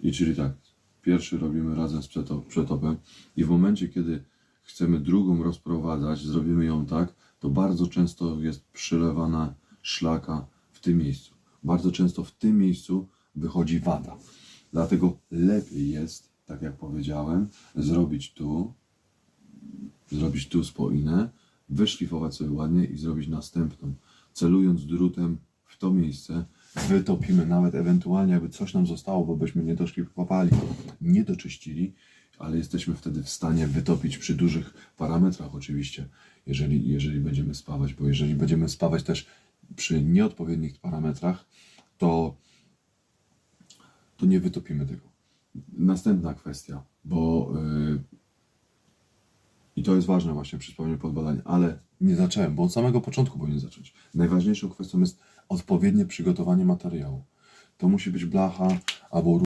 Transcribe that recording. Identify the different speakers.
Speaker 1: I czyli tak, pierwszy robimy razem z przeto- przetopem i w momencie, kiedy chcemy drugą rozprowadzać, zrobimy ją tak, to bardzo często jest przylewana szlaka w tym miejscu. Bardzo często w tym miejscu wychodzi wada. Dlatego lepiej jest, tak jak powiedziałem, zrobić tu, zrobić tu spoinę, wyszlifować sobie ładnie i zrobić następną. Celując drutem w to miejsce, wytopimy nawet ewentualnie, jakby coś nam zostało, bo byśmy nie doszlifowali, nie doczyścili, ale jesteśmy wtedy w stanie wytopić przy dużych parametrach oczywiście, jeżeli, jeżeli będziemy spawać, bo jeżeli będziemy spawać też przy nieodpowiednich parametrach, to, to nie wytopimy tego. Następna kwestia, bo yy, i to jest ważne właśnie przy sprawaniu podbadania, ale nie zacząłem, bo od samego początku powinien zacząć. Najważniejszą kwestią jest odpowiednie przygotowanie materiału. To musi być blacha albo